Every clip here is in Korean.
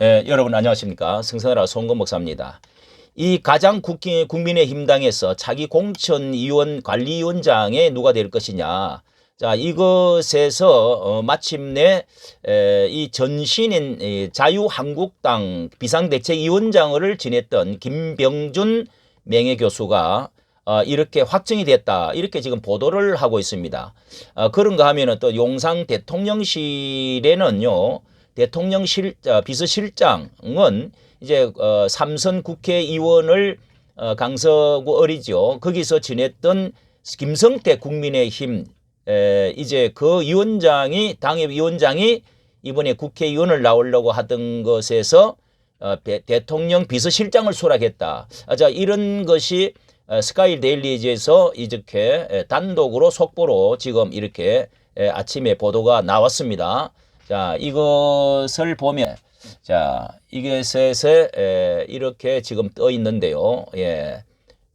예, 여러분 안녕하십니까. 승선하라 송건 목사입니다. 이 가장 국민의힘당에서 차기 공천위원 관리위원장에 누가 될 것이냐. 자, 이것에서 어, 마침내 에, 이 전신인 이 자유한국당 비상대책위원장을 지냈던 김병준 명예교수가 어, 이렇게 확정이 됐다. 이렇게 지금 보도를 하고 있습니다. 어, 그런가 하면은 또 용산 대통령실에는요, 대통령실 어, 비서실장은 이제 어, 삼선 국회의원을 어, 강서구 어리죠. 거기서 지냈던 김성태 국민의힘 에, 이제 그 위원장이 당협 위원장이 이번에 국회의원을 나오려고 하던 것에서 어, 대, 대통령 비서실장을 수락했다. 아, 자 이런 것이 어, 스카이 데일리지에서 이렇게 에, 단독으로 속보로 지금 이렇게 에, 아침에 보도가 나왔습니다. 자 이것을 보면 자 이것에 에, 이렇게 지금 떠 있는데요. 예.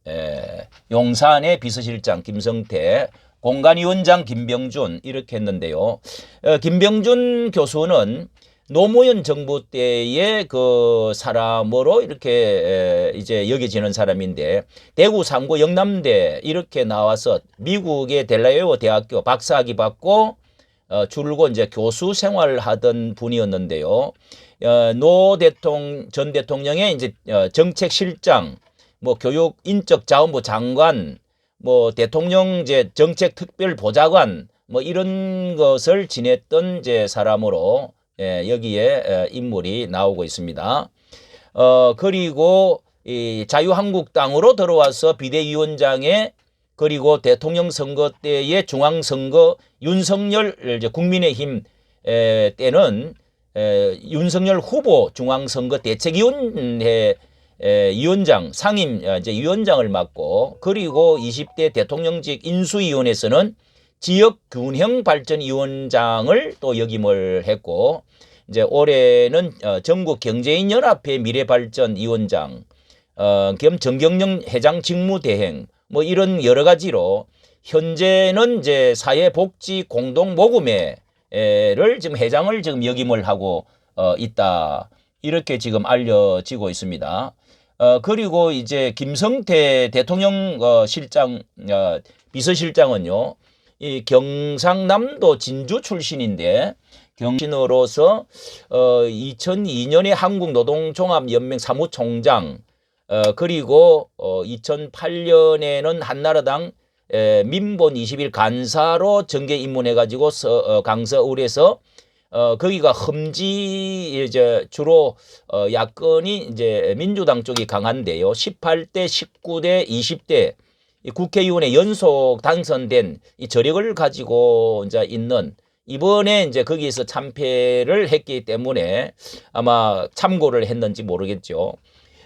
에, 용산의 비서실장 김성태, 공간위원장 김병준 이렇게 했는데요. 어, 김병준 교수는 노무현 정부 때의 그 사람으로 이렇게 에, 이제 여겨지는 사람인데 대구 상고 영남대 이렇게 나와서 미국의 델라웨어 대학교 박사학위 받고 어, 줄고 이제 교수 생활을 하던 분이었는데요. 어, 노 대통령 전 대통령의 이제 어, 정책 실장 뭐 교육 인적 자원부 장관 뭐 대통령 이제 정책 특별 보좌관 뭐 이런 것을 지냈던 이제 사람으로 예, 여기에 에, 인물이 나오고 있습니다. 어 그리고 이 자유한국당으로 들어와서 비대위원장에 그리고 대통령 선거 때의 중앙선거 윤석열 이제 국민의힘 에, 때는 에, 윤석열 후보 중앙선거 대책위원회 에, 위원장 상임 어, 이제 위원장을 맡고 그리고 20대 대통령직 인수위원회에서는 지역 균형 발전 위원장을 또 역임을 했고 이제 올해는 어, 전국 경제인 연합회 미래발전 위원장 어, 겸 정경영 회장 직무 대행 뭐 이런 여러 가지로 현재는 이제 사회복지 공동 모금회를 지금 회장을 지금 역임을 하고 어, 있다 이렇게 지금 알려지고 있습니다. 어, 그리고 이제 김성태 대통령 어, 실장 어, 비서실장은요. 이 경상남도 진주 출신인데 경신으로서 어 2002년에 한국노동종합연맹 사무총장 어 그리고 어 2008년에는 한나라당 에, 민본 20일 간사로 정계 입문해 가지고 서, 어, 강서울에서 어 거기가 험지 이제 주로 어 야권이 이제 민주당 쪽이 강한데요. 18대, 19대, 20대 이 국회의원에 연속 당선된 이 저력을 가지고 이제 있는 이번에 이제 거기에서 참패를 했기 때문에 아마 참고를 했는지 모르겠죠.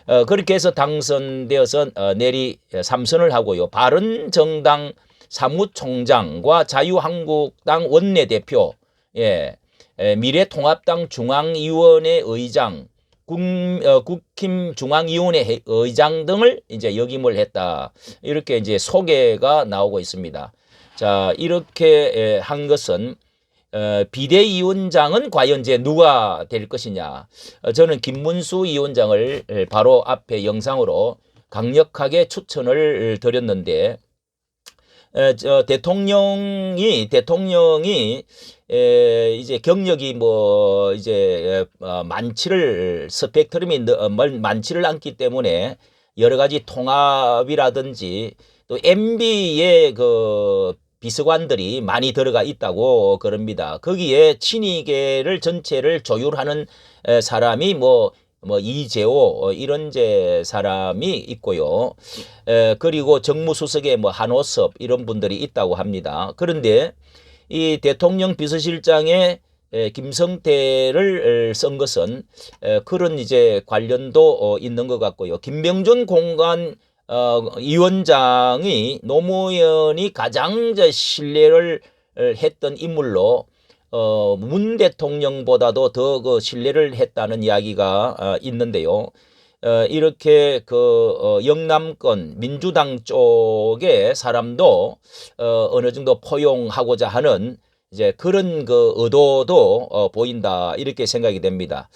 어, 그렇게 해서 당선되어서 어, 내리 삼선을 하고요. 바른 정당 사무총장과 자유한국당 원내대표, 예, 에, 미래통합당 중앙위원회 의장, 국, 어, 국힘 중앙위원회 회- 의장 등을 이제 역임을 했다. 이렇게 이제 소개가 나오고 있습니다. 자, 이렇게 에, 한 것은 어, 비대위원장은 과연 이제 누가 될 것이냐. 어, 저는 김문수 위원장을 에, 바로 앞에 영상으로 강력하게 추천을 드렸는데 에, 저 대통령이 대통령이 에, 이제 경력이 뭐 이제 어, 많지를 스펙트럼이 너- 어, 멀- 많지를 않기 때문에 여러 가지 통합이라든지 또 MB의 그 비서관들이 많이 들어가 있다고 그럽니다. 거기에 친이계를 전체를 조율하는 에, 사람이 뭐뭐 이재호 어, 이런 제 사람이 있고요. 에, 그리고 정무수석에 뭐 한호섭 이런 분들이 있다고 합니다. 그런데 이 대통령 비서실장에 에, 김성태를 에, 쓴 것은 에, 그런 이제 관련도 어, 있는 것 같고요. 김병준 공간 어, 위원장이 노무현이 가장 이제 신뢰를 어, 했던 인물로 어, 문 대통령보다도 더 그 신뢰를 했다는 이야기가 어, 있는데요. 어, 이렇게 그 어, 영남권 민주당 쪽의 사람도 어, 어느 정도 포용하고자 하는 이제 그런 그 의도도 어, 보인다 이렇게 생각이 됩니다.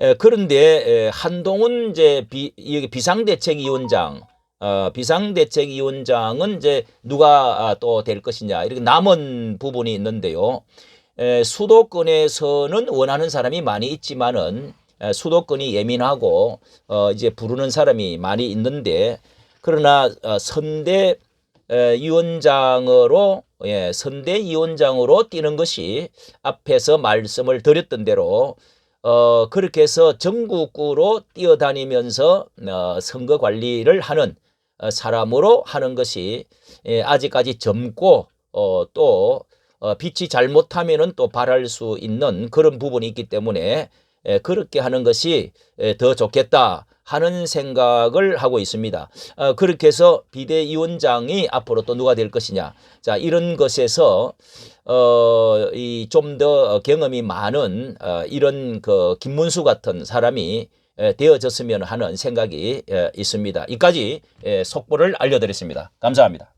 에, 그런데 에, 한동훈 이제 비, 이 비상대책위원장 어, 비상대책위원장은 이제 누가 아, 또될 것이냐 이렇게 남은 부분이 있는데요. 에, 수도권에서는 원하는 사람이 많이 있지만은 에, 수도권이 예민하고 어, 이제 부르는 사람이 많이 있는데 그러나 어, 선대 에, 위원장으로 예, 선대 위원장으로 뛰는 것이 앞에서 말씀을 드렸던 대로 어, 그렇게 해서 전국구로 뛰어다니면서 어, 선거 관리를 하는 어, 사람으로 하는 것이 예, 아직까지 젊고 어, 또 어, 빛이 잘못하면은 또 바랄 수 있는 그런 부분이 있기 때문에 에, 그렇게 하는 것이 에, 더 좋겠다 하는 생각을 하고 있습니다. 어, 그렇게 해서 비대위원장이 앞으로 또 누가 될 것이냐. 자, 이런 것에서 어, 이 좀 더 경험이 많은 어, 이런 그 김문수 같은 사람이 에, 되어졌으면 하는 생각이 에, 있습니다. 이까지 에, 속보를 알려드렸습니다. 감사합니다.